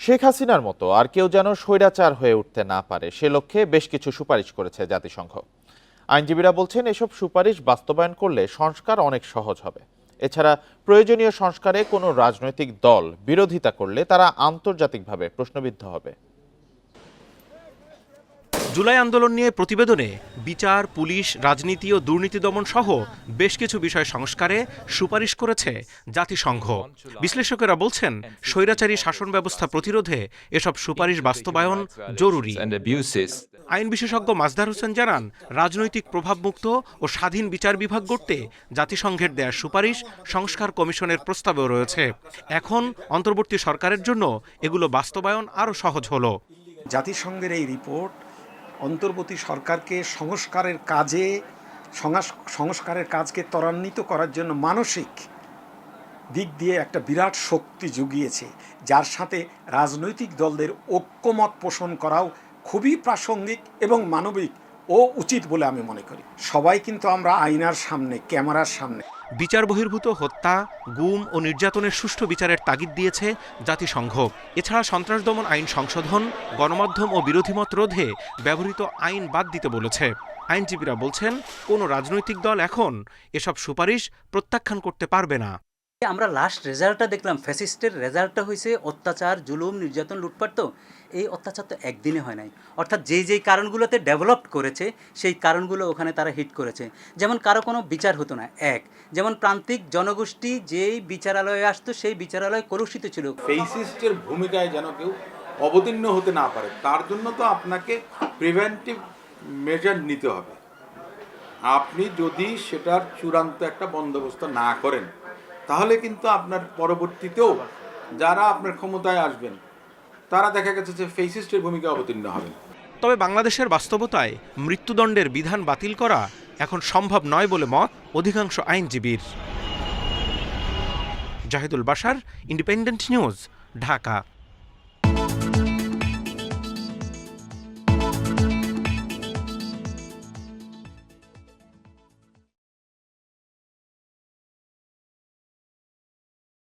শেখ হাসিনার মতো আর কেউ যেন স্বৈরাচার হয়ে উঠতে না পারে, সে লক্ষ্যে বেশ কিছু সুপারিশ করেছে জাতিসংঘ। আইনজীবীরা বলছেন, এসব সুপারিশ বাস্তবায়ন করলে সংস্কার অনেক সহজ হবে। এছাড়া প্রয়োজনীয় সংস্কারে কোনো রাজনৈতিক দল বিরোধিতা করলে তারা আন্তর্জাতিকভাবে প্রশ্নবিদ্ধ হবে। জুলাই আন্দোলন নিয়ে প্রতিবেদনে বিচার পুলিশ রাজনীতি ও দুর্নীতি দমন সহ বেশ কিছু বিষয় সংস্কারে সুপারিশ করেছে জাতিসংঘ। বিশ্লেষকেরা বলছেন স্বৈরাচারী শাসন ব্যবস্থা প্রতিরোধে এসব সুপারিশ বাস্তবায়ন জরুরি। আইন বিশেষজ্ঞ মাজদার হোসেন জানান রাজনৈতিক প্রভাবমুক্ত ও স্বাধীন বিচার বিভাগ গড়তে জাতিসংঘের দেয়া সুপারিশ সংস্কার কমিশনের প্রস্তাবেও রয়েছে। এখন অন্তর্বর্তী সরকারের জন্য এগুলো বাস্তবায়ন আরও সহজ হলো। জাতিসংঘের এই রিপোর্ট অন্তর্বর্তী সরকারকে সংস্কারের কাজে সংস্কারের কাজকে ত্বরান্বিত করার জন্য মানসিক দিক দিয়ে একটা বিরাট শক্তি জুগিয়েছে, যার সাথে রাজনৈতিক দলদের ঐক্যমত পোষণ করাও খুবই প্রাসঙ্গিক এবং মানবিক। ও উচিত বলে আমি মনে করি। সবাই কিন্তু আমরা আয়নার সামনে, ক্যামেরার সামনে। বিচার বহির্ভূত, হত্যা, গুম ও নির্যাতনের সুষ্ঠু বিচারের তাগিদ দিয়েছে জাতিসংঘ। এছাড়া সন্ত্রাস দমন আইন সংশোধন, গণমাধ্যম ও বিরোধীমত রোধে ব্যবহৃত আইন বাদ দিতে বলেছে। আইনজীবীরা বলছেন, কোনো রাজনৈতিক দল এখন এসব সুপারিশ প্রত্যাখ্যান করতে পারবে না। আমরা লাস্ট রেজাল্টটা দেখলাম। ফ্যাসিস্টের রেজাল্টটা হয়েছে অত্যাচার, জুলুম, নির্যাতন, লুটপাট তো এই অত্যাচার তো একদিনে হয় নাই। অর্থাৎ যেই যেই কারণগুলোতে ডেভেলপড করেছে, সেই কারণগুলো ওখানে তারা হিট করেছে। যেমন কারও কোনো বিচার হতো না, এক। যেমন প্রান্তিক জনগোষ্ঠী যেই বিচারালয়ে আসতো, সেই বিচারালয় কলুষিত ছিল। ফেসিস্টের ভূমিকায় যেন কেউ অবতীর্ণ হতে না পারে, তার জন্য তো আপনাকে প্রিভেন্টিভ মেজার নিতে হবে। আপনি যদি সেটার চূড়ান্ত একটা বন্দোবস্ত না করেন তাহলে কিন্তু আপনার পরবর্তীতেও যারা আপনার ক্ষমতায় আসবেন, তারা দেখা গেছে যে ফেসিস্টের ভূমিকা অবতীর্ণ হবেন। তবে বাংলাদেশের বাস্তবতায় মৃত্যুদণ্ডের বিধান বাতিল করা এখন সম্ভব নয় বলে মত অধিকাংশ আইনজীবীর। জাহিদুল বাসার ইন্ডিপেন্ডেন্ট নিউজ ঢাকা।